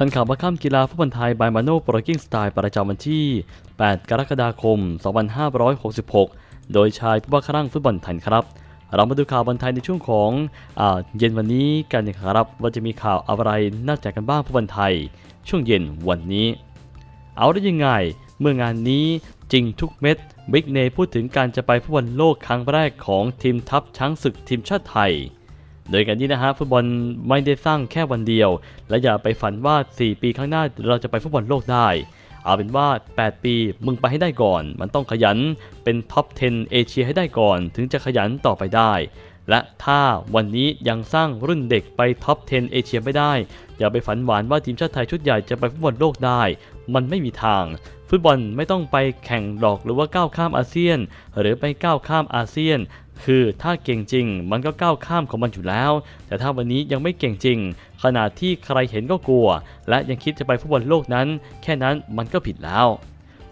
ทันข่าวบัคข้ามกีฬาฟุตบอลไทยบายมาโน่โปรกิ้งสไตล์ประจำวันที่ 8 กรกฎาคม 2566 โดยชายผู้ว่าครั่งฟุตบอลไทยครับ เรามาดูข่าวบอลไทยในช่วงของอเย็นวันนี้กันนะครับ ว่าจะมีข่าวอะไรน่าแจกกันบ้างฟุตบอลไทย ช่วงเย็นวันนี้ เอาได้ยังไง เมื่องานนี้จริงทุกเม็ดบิ๊กเนพูดถึงการจะไปฟุตบอลโลกครั้งแรกของทีมทัพช้างศึกทีมชาติไทย โดยการนี้นะฮะฟุตบอลไม่ได้สร้างแค่วันเดียว และอย่าไปฝันว่า 4 ปีข้างหน้าเราจะไปฟุตบอลโลกได้ เอาเป็นว่า 8 ปีมึงไปให้ได้ก่อน มันต้องขยันเป็นท็อป 10 เอเชียให้ได้ก่อน ถึงจะขยันต่อไปได้ และถ้าวันนี้ยังสร้างรุ่นเด็กไปท็อป 10 เอเชียไม่ได้ อย่าไปฝันหวานว่าทีมชาติไทยชุดใหญ่จะไปฟุตบอลโลกได้ มันไม่มีทาง ฟุตบอลไม่ต้องไปแข่งหรอกหรือว่าก้าวข้ามอาเซียน หรือไปก้าวข้ามอาเซียน คือถ้าเก่งจริง มันก็ก้าวข้ามของมันอยู่แล้ว แต่ถ้าวันนี้ยังไม่เก่งจริง ขนาดที่ใครเห็นก็กลัว และยังคิดจะไปฟุตบอลโลกนั้น แค่นั้นมันก็ผิดแล้ว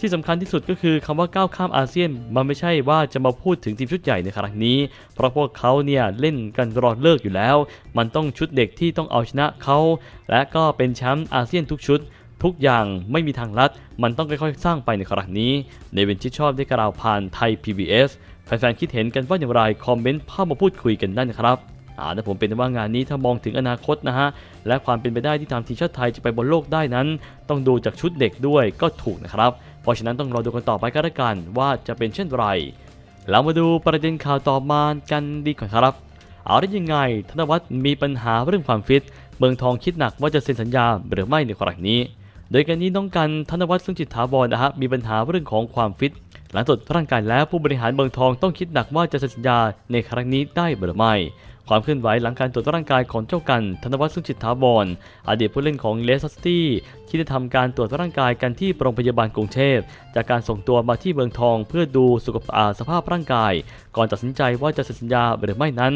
ที่สำคัญที่สุดก็คือคำว่าก้าวข้ามอาเซียน มันไม่ใช่ว่าจะมาพูดถึงทีมชุดใหญ่ในครั้งนี้ เพราะพวกเขาเนี่ยเล่นกันรอดเลิกอยู่แล้ว มันต้องชุดเด็กที่ต้องเอาชนะเขา และก็เป็นแชมป์อาเซียนทุกชุด ทุกอย่างไม่มีทางลัด มันต้องค่อยๆ สร้างไปในครั้งนี้ ในเวนที่ชอบได้กล่าวผ่านไทย PBS แฟนๆ คิดเห็นกันว่าอย่างไร คอมเมนต์เข้ามาพูดคุยกันได้นะครับอาแต่ผมเป็นว่างานนี้ถ้ามองถึงอนาคตนะฮะ และความเป็นไปได้ที่ทางทีมชาติไทยจะไปบนโลกได้นั้น ต้องดูจากชุดเด็กด้วยก็ถูกนะครับ เพราะฉะนั้นต้องรอดูกันต่อไปก็แล้วกันว่าจะเป็นเช่นไรเรามาดูประเด็นข่าวต่อมากันดีกว่าครับ เอาได้ยังไง ธนวัฒน์มีปัญหาเรื่องความฟิต เมืองทองคิดหนักว่าจะเซ็นสัญญาหรือไม่ในครั้งนี้ โดยการนี้น้องกันธนวัฒน์ซึ่งจิตถาวรนะฮะมีปัญหาเรื่องของความฟิต หลังตรวจร่างกายแล้วผู้บริหารเมืองทองต้องคิดหนักว่าจะเซ็นสัญญาในครั้งนี้ได้หรือไม่ความเคลื่อนไหวหลังการตรวจร่างกายของเจ้ากัน ธนวัฒน์สุขจิตถาวรอดีตผู้เล่นของเลสเตอร์ตี้ที่ได้ทำการตรวจร่างกายกันที่โรงพยาบาลกรุงเทพจากการส่งตัวมาที่เมืองทองเพื่อดูสุขภาพสภาพร่างกาย ก่อนตัดสินใจว่าจะเซ็นสัญญาหรือไม่นั้น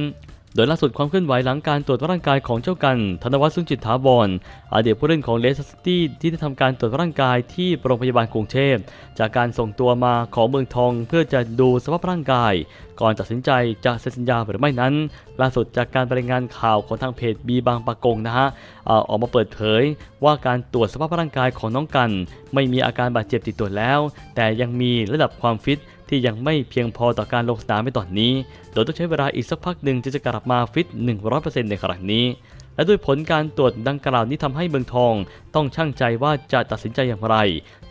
โดยล่าสุดความเคลื่อนไหวหลังการตรวจร่างกายของเจ้ากัน ธนวัฒน์สุขจิตถาวรอดีตผู้เล่นของเลสเตอร์ซิตี้ที่ได้ทำการตรวจร่างกายที่โรงพยาบาลกรุงเทพจากการส่งตัวมาของเมืองทองเพื่อจะดูสภาพร่างกาย ก่อนตัดสินใจจะเซ็นสัญญาหรือไม่นั้น ล่าสุดจากการรายงานข่าวของทางเพจบีบางปะกงนะฮะออกมาเปิดเผยว่าการตรวจสภาพร่างกายของน้องกัน ไม่มีอาการบาดเจ็บติดตัวแล้ว แต่ยังมีระดับความฟิต ที่ยังไม่เพียงพอต่อการลงสนามในตอนนี้ โดยต้องใช้เวลาอีกสักพักหนึ่งจึงจะกลับมาฟิต 100%ในครั้งนี้ และด้วยผลการตรวจดังกล่าวนี้ทำให้เมืองทอง ต้องช่างใจว่าจะตัดสินใจอย่างไร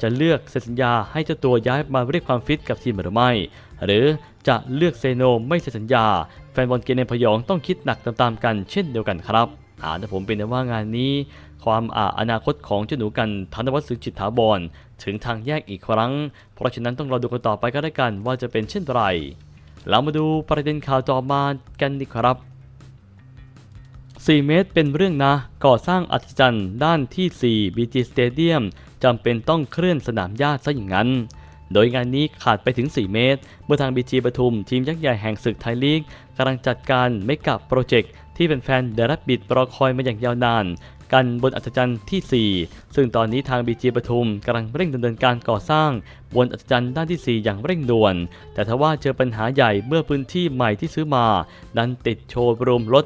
จะเลือกเซ็นสัญญาให้เจ้าตัวย้ายมาเรียกความฟิตกับทีมหรือไม่ หรือจะเลือกเซโนไม่เซ็นสัญญา แฟนบอลเกเนพยองต้องคิดหนักตามๆกันเช่นเดียวกันครับ อ่าแต่ผมเป็นแต่ว่างานนี้ ความอาอนาคตของเจ้าหนูกันธนวัฒน์สุจิตถาวรถึงทางแยกอีกครั้ง เพราะฉะนั้นต้องรอดูกันต่อไปก็ได้กันว่าจะเป็นเช่นไรเรามาดูประเด็นข่าวต่อมากันดีครับ 4 เมตรเป็นเรื่องนะ ก่อสร้างอัศจรรย์ด้านที่ 4 BG Stadium จำเป็นต้องเคลื่อนสนามหญ้าซะอย่างนั้น โดยงานนี้ขาดไปถึง 4 เมตร เมื่อทาง BG ปทุมทีมยักษ์ใหญ่แห่งศึกไทยลีกกำลังจัดการเมกะโปรเจกต์ ที่เป็นแฟนเดรับบิดรอคอยมาอย่างยาวนาน กันบนอัศจรรย์ที่ 4 ซึ่งตอนนี้ทาง BG ปทุมกำลังเร่งดำเนินการก่อสร้าง บนอัศจรรย์ด้านที่ 4 อย่างเร่งด่วน แต่ทว่าเจอปัญหาใหญ่เมื่อพื้นที่ใหม่ที่ซื้อมา ดันติดโชว์รวมรถ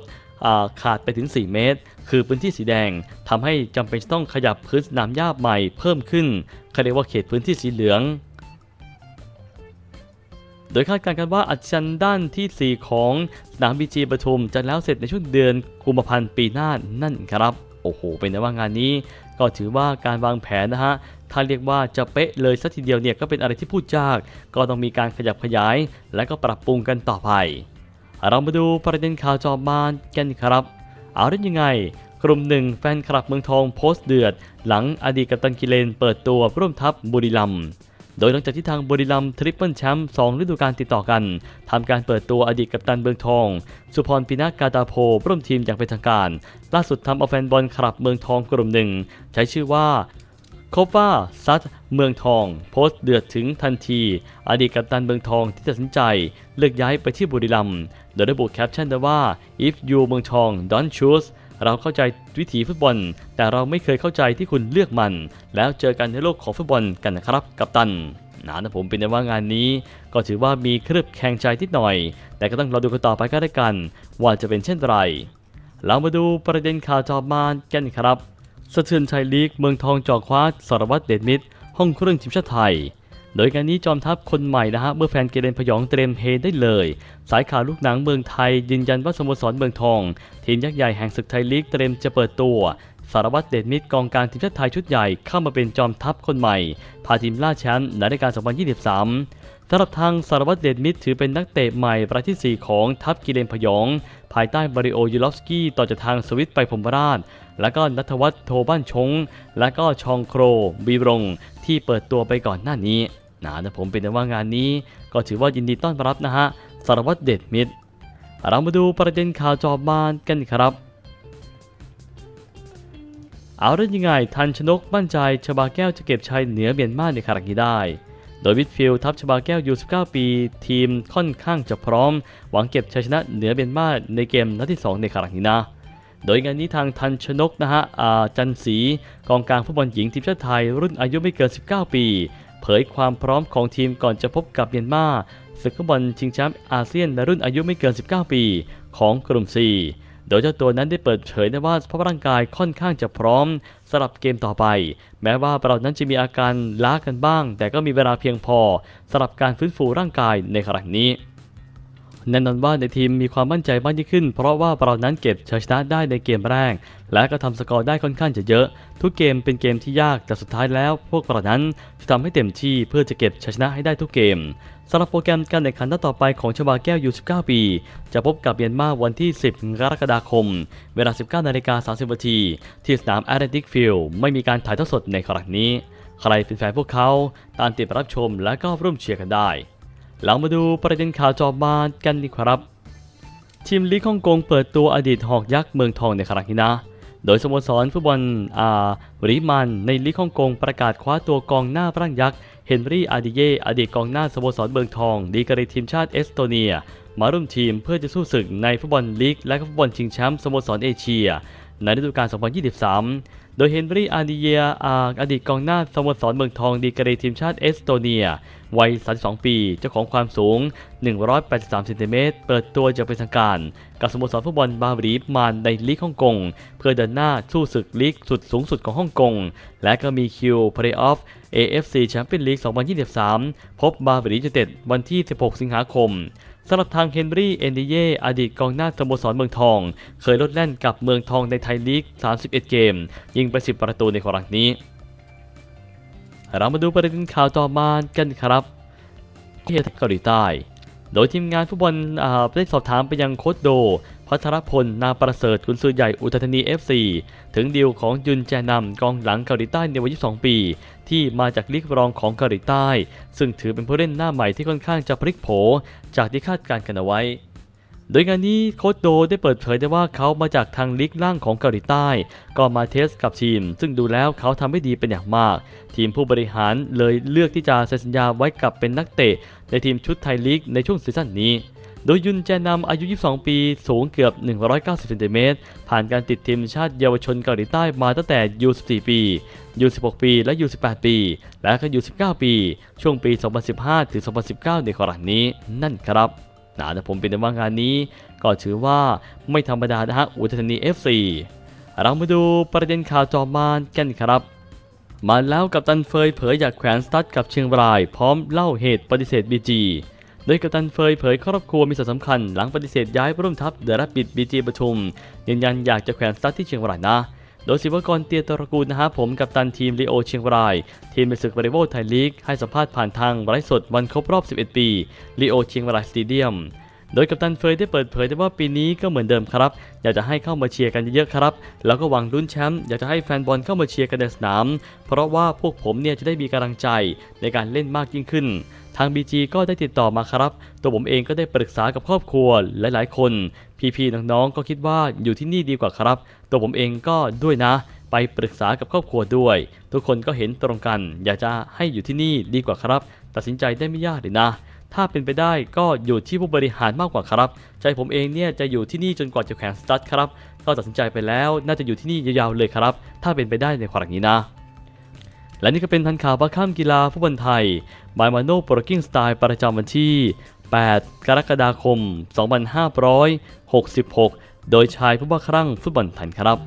ขาดไปถึง 4 เมตร คือพื้นที่สีแดงทำให้จำเป็นต้องขยับพื้นสนามหญ้าใหม่เพิ่มขึ้นเขาเรียกว่าเขตพื้นที่สีเหลือง โดยคาดการณ์กันว่าอัจฉริยด้านที่ 4 ของสนามบีจีปทุมจะแล้วเสร็จในช่วงเดือนกุมภาพันธ์ปีหน้านั่นครับโอ้โห เป็นไงว่างานนี้ก็ถือว่าการวางแผนนะฮะ ถ้าเรียกว่าจะเป๊ะเลยสักทีเดียวเนี่ยก็เป็นอะไรที่พูดยาก ก็ต้องมีการขยับขยาย และก็ปรับปรุงกันต่อไป เรามาดูประเด็นข่าวจอมานกันครับ เอาได้ยังไง กลุ่มหนึ่งแฟนคลับเมืองทองโพสต์เดือด หลังอดีตกัปตันกิเลนเปิดตัวร่วมทัพบุรีรัมย์ โดยหลังจากที่ทางบุรีรัมย์ทริปเปิลแชมป์2ฤดูกาลติดต่อกันทำการเปิดตัวอดีตกัปตันเมืองทอง สุพรปินากาตาโพร่วมทีมอย่างเป็นทางการ ล่าสุดทำเอาแฟนบอลคลับเมืองทองกลุ่มหนึ่ง ใช้ชื่อว่าโคฟาซัดเมืองทอง โพสต์เดือดถึงทันที อดีตกัปตันเมืองทองที่ตัดสินใจ เลือกย้ายไปที่บุรีรัมย์โดยระบุแคปชั่นว่า if you เมืองทอง don't choose เราเข้าใจวิถีฟุตบอล แต่เราไม่เคยเข้าใจที่คุณเลือกมัน แล้วเจอกันในโลกของฟุตบอลกันนะครับกัปตันนะนะผมเป็นในว่างานนี้ ก็ถือว่ามีเครือบแข่งใจนิดหน่อย แต่ก็ต้องรอดูกันต่อไปก็ได้กัน ว่าจะเป็นเช่นไร เรามาดูประเด็นข่าวจอบมานกันครับสะเทือนชัยลีกเมืองทองจ่อคว้าสารวัตรเดชมิตร ห้องเครื่องทีมชาติไทย โดยการนี้จอมทัพคนใหม่นะฮะเมื่อแฟนเกเรนพยองเตรียมเฮได้เลย สายข่าวลูกหนังเมืองไทยยืนยันว่าสโมสรเมืองทอง ทีมยักษ์ใหญ่แห่งศึกไทยลีกเตรียมจะเปิดตัวสารวัตรเดชมิตรกองกลางทีมชาติไทยชุดใหญ่เข้ามาเป็นจอมทัพคนใหม่ พาทีมล่าแชมป์ในรายการ 2023สำหรับทางสารวัตรเดชมิตรถือเป็นนักเตะใหม่รายที่ 4 ของทัพกิเลนพยอง ภายใต้บริโอยูลอฟสกี้ต่อจากทางสวิตไปพรหมราช และก็นัทวัฒน์โทบ้านชง และก็ชองโครบีบรงที่เปิดตัวไปก่อนหน้านี้ นะแต่ผมเป็นแต่ว่างานนี้ ก็ถือว่ายินดีต้อนรับนะฮะสารวัตรเดชมิตร เรามาดูประเด็นข่าวจอบานกันครับ เอาเรื่องยังไงทันชนกมั่นใจชบาแก้วจะเก็บชัยเหนือเมียนมาในคารั้งนี้ได้ โดยวิทฟิลทัพชบาแก้วอยู่19 ปี ทีมค่อนข้างจะพร้อม หวังเก็บชัยชนะเหนือเมียนมาในเกมนัดที่ 2 ในคารั้งนี้นะโดยงานนี้ทางทันชนกนะฮะจันศรีกองกลางฟุตบอลหญิงทีมชาติไทยรุ่นอายุไม่เกิน 19 ปี เผยความพร้อมของทีมก่อนจะพบกับเมียนมาศึกฟุตบอลชิงแชมป์อาเซียนในรุ่นอายุไม่เกิน 19 ปี ของกลุ่ม C โดยเจ้าตัวนั้นได้เปิดเผยได้ว่าสภาพร่างกายค่อนข้างจะพร้อมสำหรับเกมต่อไป แม้ว่าเรานั้นจะมีอาการล้ากันบ้าง แต่ก็มีเวลาเพียงพอสำหรับการฟื้นฟูร่างกายในครั้งนี้ แน่นอนว่าในทีมมีความมั่นใจมากยิ่งขึ้น เพราะว่าเรานั้นเก็บชัยชนะได้ในเกมแรก และก็ทำสกอร์ได้ค่อนข้างจะเยอะ ทุกเกมเป็นเกมที่ยากแต่สุดท้ายแล้ว พวกเรานั้นจะทำให้เต็มที่เพื่อจะเก็บชัยชนะให้ได้ทุกเกมสำหรับโปรแกรมการแข่งขันนัดต่อไปของชบาแก้วยู19 ปี จะพบกับเมียนมาวันที่ 10 กรกฎาคม เวลา 19นาฬิกา30นาทีที่สนามแอตเลติกฟิลด์ไม่มีการถ่ายทอดสดในครั้งนี้ ใครเป็นแฟนพวกเขาตามติดรับชมและก็ร่วมเชียร์กันได้ เรามาดูประเด็นข่าวจอบมานกันดีครับ ทีมลีกฮ่องกงเปิดตัวอดีตหอกยักษ์เมืองทองในครั้งนี้นะ โดยสโมสรฟุตบอลอาริมันในลีกฮ่องกงประกาศคว้าตัวกองหน้าร่างยักษ์เฮนรี่อาดิเยอดีตกองหน้าสโมสรเมืองทองดีกรีทีมชาติเอสโตเนีย มาร่วมทีมเพื่อจะสู้ศึกในฟุตบอลลีกและฟุตบอลชิงแชมป์สโมสรเอเชีย ในฤดูกาล 2023 โดยเฮนรี่อาดิเยอาอดีตกองหน้าสโมสรเมืองทองดีกรีทีมชาติเอสโตเนีย วัย 32 ปี เจ้าของความสูง 183เซนติเมตรเปิดตัวจะเป็นทางการ กับสโมสรฟุตบอลบาหลีมานในลีกฮ่องกง เพื่อเดินหน้าสู้ศึกลีกสุดสูงสุดของฮ่องกง และก็มีคิวเพลย์ออฟ AFC แชมเปี้ยนลีก 2023 พบบาหลียูเต็ดวันที่ 16 สิงหาคม สำหรับทางเฮนรี่เอนดิเยอดีตกองหน้าสโมสรเมืองทอง เคยลดแล่นกับเมืองทองในไทยลีก 31 เกม ยิงไป 10 ประตูในครั้งนี้ เรามาดูประเด็นข่าวต่อมากันครับที่เกาหลีใต้ โดยทีมงานฟุตบอลได้สอบถามไปยังโค้ชโด พัทรพล นาประเสริฐกุนซือใหญ่อุทัยธานี FC ถึงดีลของยุนแจนำกองหลังเกาหลีใต้ในวัย 22 ปี ที่มาจากลีกรองของเกาหลีใต้ ซึ่งถือเป็นผู้เล่นหน้าใหม่ที่ค่อนข้างจะพลิกโผ จากที่คาดการณ์กันเอาไว้ โดยงานนี้โค้ชโดได้เปิดเผยได้ว่าเขามาจากทางลีกล่างของเกาหลีใต้ ก็มาเทสกับทีม ซึ่งดูแล้วเขาทำได้ดีเป็นอย่างมาก ทีมผู้บริหารเลยเลือกที่จะเซ็นสัญญาไว้กับเป็นนักเตะ ในทีมชุดไทยลีกในช่วงซีซั่นนี้โดยยุนแจนำอายุ 22 ปี สูงเกือบ 190เซนติเมตร ผ่านการติดทีมชาติเยาวชนเกาหลีใต้มาตั้งแต่ U14 ปี U16 ปี และ U18 ปี และก็ U19 ปี ช่วงปี 2015 ถึง 2019 ในครั้งนี้ นั่นครับ นะแต่ผมเป็นในว่างานนี้ก็ถือว่าไม่ธรรมดานะฮะอุทัยธานี FC เรามาดูประเด็นข่าวจอมานกันครับ มาแล้วกับตันเฟยเผยอยากแขวนสตั๊ดกับเชียงราย พร้อมเล่าเหตุปฏิเสธบีจีโดยกัปตันเฟยเผยครอบครัวมีส่วนสำคัญหลังปฏิเสธย้ายร่วมทัพเดรับบิดบีจีประชุมยืนยันอยากจะแขวนสตั๊ดที่เชียงรายนะ โดยศิวกรเตียตระกูลนะฮะผมกับตันทีมลีโอเชียงราย ทีมในศึกวอลเลย์บอลไทยลีกให้สัมภาษณ์ผ่านทางไลฟ์สดวันครบรอบ 11 ปีลีโอเชียงรายสเตเดียม โดยกัปตันเฟยได้เปิดเผยได้ว่าปีนี้ก็เหมือนเดิมครับ อยากจะให้เข้ามาเชียร์กันเยอะๆครับ แล้วก็หวังลุ้นแชมป์อยากจะให้แฟนบอลเข้ามาเชียร์กันในสนาม เพราะว่าพวกผมเนี่ยจะได้มีกำลังใจในการเล่นมากยิ่งขึ้นทาง BG ก็ได้ติดต่อมาครับ ตัวผมเองก็ได้ปรึกษากับครอบครัวหลายๆ คน พี่ๆ น้องๆ ก็คิดว่าอยู่ที่นี่ดีกว่าครับ ตัวผมเองก็ด้วยนะ ไปปรึกษากับครอบครัวด้วย ทุกคนก็เห็นตรงกัน อยากจะให้อยู่ที่นี่ดีกว่าครับ ตัดสินใจได้ไม่ยากเลยนะ ถ้าเป็นไปได้ก็อยู่ที่ผู้บริหารมากกว่าครับ ใจผมเองเนี่ยจะอยู่ที่นี่จนกว่าจะแข่งสตาร์ทครับก็ตัดสินใจไปแล้วน่าจะอยู่ที่นี่ยาวๆเลยครับ ถ้าเป็นไปได้ในครั้งนี้นะ และนี่ก็เป็นทันข่าวประข้ามกีฬาฟุตบอลไทยบายมาโน่โปรกิ้งสไตล์ประจำวันที่ 8 กรกฎาคม 2566 โดยชายผู้บ้าคลั่งฟุตบอลไทยครับ